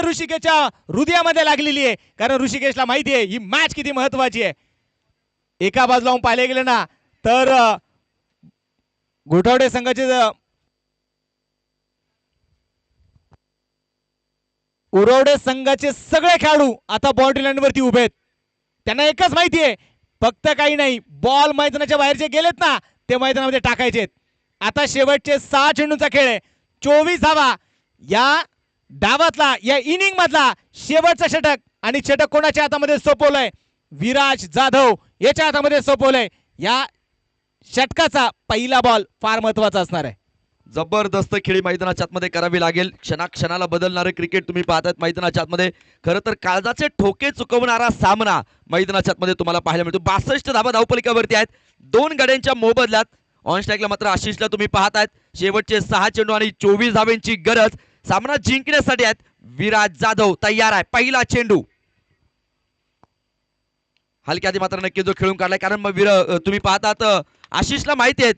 सध्या ऋषिकेशच्या हृदयामध्ये लागलेली आहे. कारण ऋषिकेशला माहिती आहे ही मॅच किती महत्वाची आहे. एका बाजूला पाहिले गेले ना तर अ, घोटावडे संघाचे उरवडे संघाचे सगळे खेळाडू आता बाउंड्री लाईन वरती उभे आहेत. त्यांना एकच माहिती आहे फक्त काही नाही बॉल मैदानाच्या बाहेर जे गेलेत ना ते मैदानामध्ये टाकायचे आता शेवटचे सहा चेंडूचा खेळ आहे. चोवीस धावा या डावातला या इनिंग मधला शेवटचा षटक. आणि षटक कोणाच्या हातामध्ये सोपवलंय? विराज जाधव याच्या हातामध्ये सोपवलंय. या षटकाचा पहिला बॉल फार महत्त्वाचा असणार आहे. जबरदस्त खेळी मैदानाच्या आतमध्ये करावी लागेल. क्षणाक्षणाला बदलणारे क्रिकेट तुम्ही पाहतात मैदानाच्या आतमध्ये. खरं तर काळजाचे ठोके चुकवणारा सामना मैदानाच्या आतमध्ये तुम्हाला पाहायला मिळतो. बासष्ट धाबा धावपलिकावरती आहेत. दोन गड्यांच्या मोबदल्यात. ऑन स्ट्राईकला मात्र आशिषला तुम्ही पाहतायत. शेवटचे सहा चेंडू आणि चोवीस धाबेंची गरज. सामना जिंकण्यासाठी आहेत. विराज जाधव तयार आहे. पहिला चेंडू. हलक्या आधी मात्र नक्की जो खेळून काढलाय. कारण मग तुम्ही पाहतात आशिषला माहिती आहेत.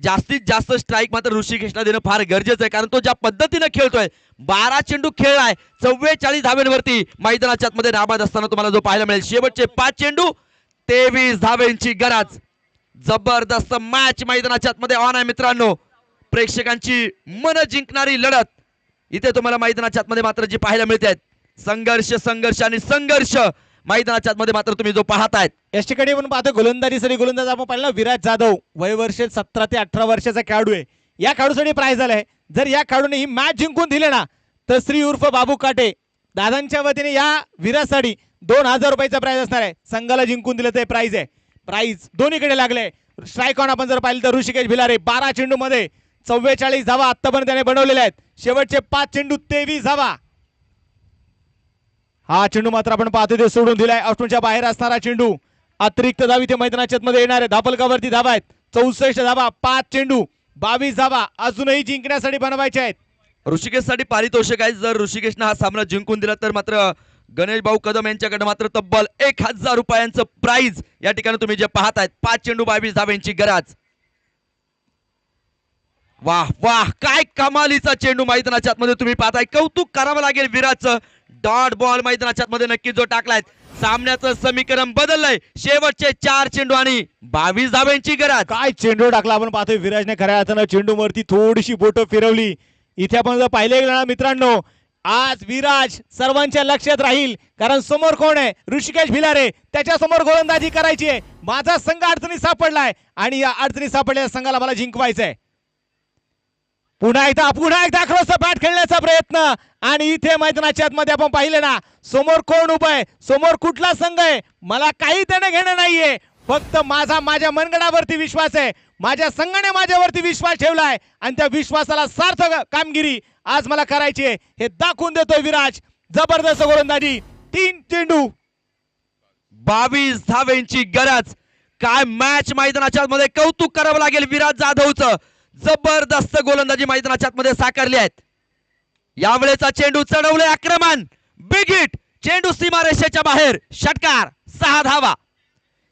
जास्तीत जास्त स्ट्राईक मात्र ऋषिकेशला देणं फार गरजेचं आहे. कारण तो ज्या पद्धतीनं खेळतोय बारा चेंडू खेळलाय चव्वेचाळीस धाव्यांवरती मैदानाच्या आतमध्ये नाबाद असताना तुम्हाला जो पाहायला मिळेल. शेवटचे पाच चेंडू तेवीस धाव्यांची गरज. जबरदस्त मॅच मैदानाच्या आतमध्ये ऑन आहे मित्रांनो. प्रेक्षकांची मन जिंकणारी लढत. इथे तुम्हाला मैदानाच्या आतमध्ये मात्र जी पाहायला मिळते संघर्ष संघर्ष आणि संघर्ष मैदानाच्या आतमध्ये मात्र तुम्ही जो पाहतायत या ठिकाणी पण पाहतो गोलंदाजीसाठी गोलंदाज आपण पाहिलं विराज जाधव वय वर्ष सतरा ते अठरा वर्षाचा खेळाडू आहे. या खेळाडूसाठी प्राईज झालाय जर या खेळाडूने ही मॅच जिंकून दिली ना तर श्री उर्फ बाबू काटे दादांच्या वतीने या विराजसाठी दोन हजार रुपयाचा प्राईज असणार आहे. संघाला जिंकून दिलं ते प्राईज आहे. प्राईज दोन्हीकडे लागले. स्ट्राईक ऑन आपण जर पाहिलं तर ऋषिकेश भिलारे बारा चेंडू मध्ये चव्वेचाळीस धावा आतापर्यंत त्याने बनवलेल्या आहेत. शेवटचे पाच चेंडू तेवीस धावा. हा चेंडू मात्र आपण पाहतो ते सोडून दिलाय. अष्टूनच्या बाहेर असणारा चेंडू अतिरिक्त धावी ते मैदानाच्या मध्ये येणार आहे. धापलकावरती धावा आहेत. चौसष्ट धावा पाच चेंडू बावीस धावा अजूनही जिंकण्यासाठी बनवायचे आहेत. ऋषिकेशसाठी पारितोषिक आहे. जर ऋषिकेशनं हा सामना जिंकून दिला तर मात्र गणेश भाऊ कदम यांच्याकडे मात्र तब्बल एक हजार रुपयांचं प्राइज या ठिकाणी तुम्ही जे पाहत आहेत पाच चेंडू बावीस धाव्यांची गरज. वाह वाह काय कमालीचा चेंडू मैदानाच्या आतमध्ये तुम्ही पाहताय. कौतुक करावं लागेल विराजचं डॉट बॉल मैदानाच्या आतमध्ये नक्की जो टाकलाय. सामन्याचं समीकरण बदललंय. शेवटचे चार चेंडू आणि बावीस धाव्यांची गरज. काय चेंडू टाकला आपण पाहतोय. विराजने खऱ्या अर्थानं चेंडूवरती थोडीशी बोटं फिरवली. इथे आपण जर पाहिले गेलं ना मित्रांनो आज विराज सर्वांच्या लक्षात राहील. कारण समोर कोण आहे? ऋषिकेश भिलारे. त्याच्यासमोर गोलंदाजी करायची आहे. माझा संघ अडचणीत सापडलाय. आणि या अडचणीत सापडलेल्या संघाला मला जिंकवायचं आहे पुन्हा एकदा पुन्हा एकदा क्रॉस बॅट खेळण्याचा प्रयत्न. आणि इथे मैदानाच्या आतमध्ये आपण पाहिले ना समोर कोण उभं आहे? समोर कुठला संघ आहे? मला काही देणं घेणं नाहीये. फक्त माझा माझ्या मनगडावरती विश्वास आहे. माझ्या संघाने माझ्यावरती विश्वास ठेवलाय. आणि त्या विश्वासाला सार्थक कामगिरी आज मला करायची आहे. हे दाखवून देतोय विराज. जबरदस्त गोलंदाजी. तीन चेंडू. बावीस धावेंची गरज. काय मॅच मैदानाच्या मध्ये कौतुक करावं लागेल विराज जाधवचं. जबरदस्त गोलंदाजी मैदानाच्या आतमध्ये साकारली आहेत. यावेळेचा चेंडू चढवले आक्रमण. बिगिट चेंडू सीमारेषेच्या बाहेर. षटकार. सहा धावा.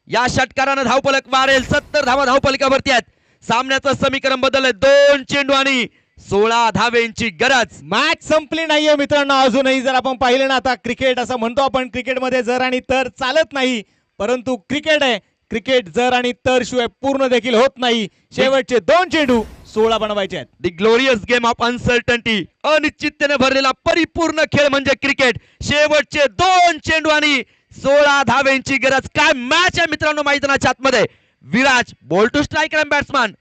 या षटकारानं धावपलक मारेल सत्तर धावा धावपलकावरती आहेत. सामन्याचं समीकरण बदललंय. दोन चेंडू आणि सोळा धावेंची गरज. मॅच संपली नाहीये मित्रांनो. अजूनही जर आपण पाहिलं ना आता क्रिकेट असं म्हणतो आपण क्रिकेटमध्ये जर आणि तर चालत नाही. परंतु क्रिकेट आहे. क्रिकेट जर आणि तर शिवाय पूर्ण देखील होत नाही. शेवटचे दोन चेंडू सोळा बनवायचे आहेत. The glorious game of uncertainty अनिश्चिततेने भरलेला परिपूर्ण खेळ म्हणजे क्रिकेट. शेवटचे दोन चेंडू आणि सोळा धावेंची गरज. काय मॅच आहे मित्रांनो मैदानाच्या आतमध्ये? Viraj ball to striker batsman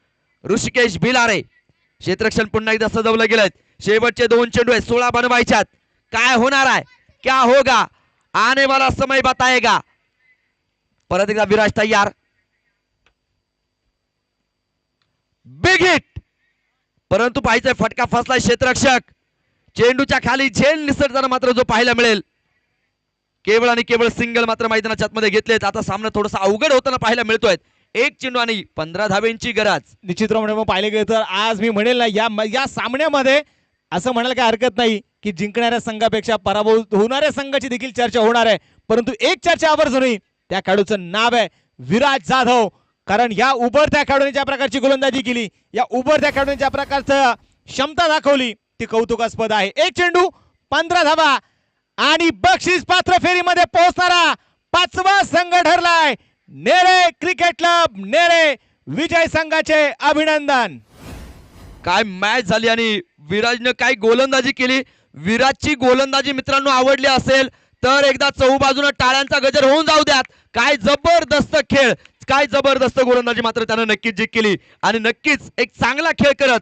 Rishikesh Bhilare. क्षेत्रक्षण पुन्हा एकदा सजवलं गेलं शेवटचे दोन चेंडू आहेत सोळा बनवायच्यात. काय होणार आहे? क्या होगा? आने वाला समय बताएगा. परत एकदा विराज तयार. बिग हिट परंतु पाहिजे फटका फसलाय क्षेत्ररक्षक. चेंडूच्या खाली झेल निसटताना मात्र जो पाहायला मिळेल. केवळ आणि केवळ सिंगल मात्र मैदानाच्या आतमध्ये घेतलेत. आता सामना थोडासा अवघड होताना पाहायला मिळतोय. एक चेंडू आणि पंधरा धावेंची गरज. निश्चितप्रमाणे मग पाहिले गेलं तर आज मी म्हणेल ना या या सामन्यामध्ये असं म्हणायला काही हरकत नाही की जिंकणाऱ्या संघापेक्षा पराभव होणाऱ्या संघाची देखील चर्चा होणार आहे. परंतु एक चर्चा आवर्जूनही त्या खेळाडूचं नाव आहे विराज जाधव. कारण या उभरत्या खेळाडूने ज्या प्रकारची गोलंदाजी केली या उभरत्या खेळाडूने ज्या प्रकारचं क्षमता दाखवली ती कौतुकास्पद आहे. एक चेंडू पंधरा धावा आणि बक्षीस पात्र फेरीमध्ये पोहोचणारा पाचवा संघ ठरलाय. नेरे क्रिकेट क्लब नेरे विजय संघाचे अभिनंदन. काय मॅच झाली आणि विराजनं काय गोलंदाजी केली? विराजची गोलंदाजी मित्रांनो आवडली असेल तर एकदा चहूबाजूनं टाळ्यांचा गजर होऊन जाऊ द्यात. काय जबरदस्त खेळ काय जबरदस्त गोलंदाजी मात्र त्यानं नक्कीच जिंक केली आणि नक्कीच एक चांगला खेळ करत